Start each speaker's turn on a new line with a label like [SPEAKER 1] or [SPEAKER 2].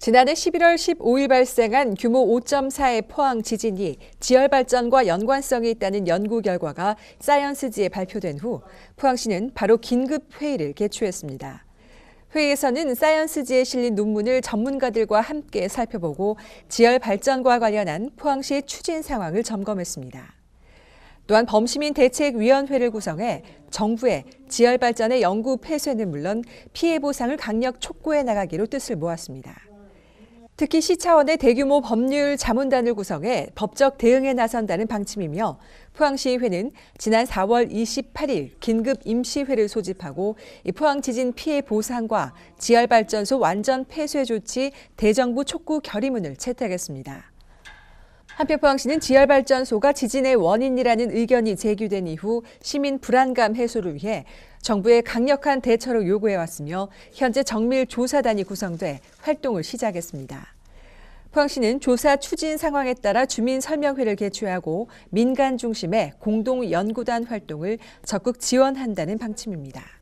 [SPEAKER 1] 지난해 11월 15일 발생한 규모 5.4의 포항 지진이 지열 발전과 연관성이 있다는 연구 결과가 사이언스지에 발표된 후 포항시는 바로 긴급 회의를 개최했습니다. 회의에서는 사이언스지에 실린 논문을 전문가들과 함께 살펴보고 지열 발전과 관련한 포항시의 추진 상황을 점검했습니다. 또한 범시민 대책위원회를 구성해 정부의 지열 발전의 연구 폐쇄는 물론 피해 보상을 강력 촉구해 나가기로 뜻을 모았습니다. 특히 시 차원의 대규모 법률 자문단을 구성해 법적 대응에 나선다는 방침이며 포항시의회는 지난 4월 28일 긴급 임시회를 소집하고 이 포항 지진 피해 보상과 지열 발전소 완전 폐쇄 조치 대정부 촉구 결의문을 채택했습니다. 한편 포항시는 지열발전소가 지진의 원인이라는 의견이 제기된 이후 시민 불안감 해소를 위해 정부의 강력한 대처를 요구해왔으며 현재 정밀 조사단이 구성돼 활동을 시작했습니다. 포항시는 조사 추진 상황에 따라 주민 설명회를 개최하고 민간 중심의 공동 연구단 활동을 적극 지원한다는 방침입니다.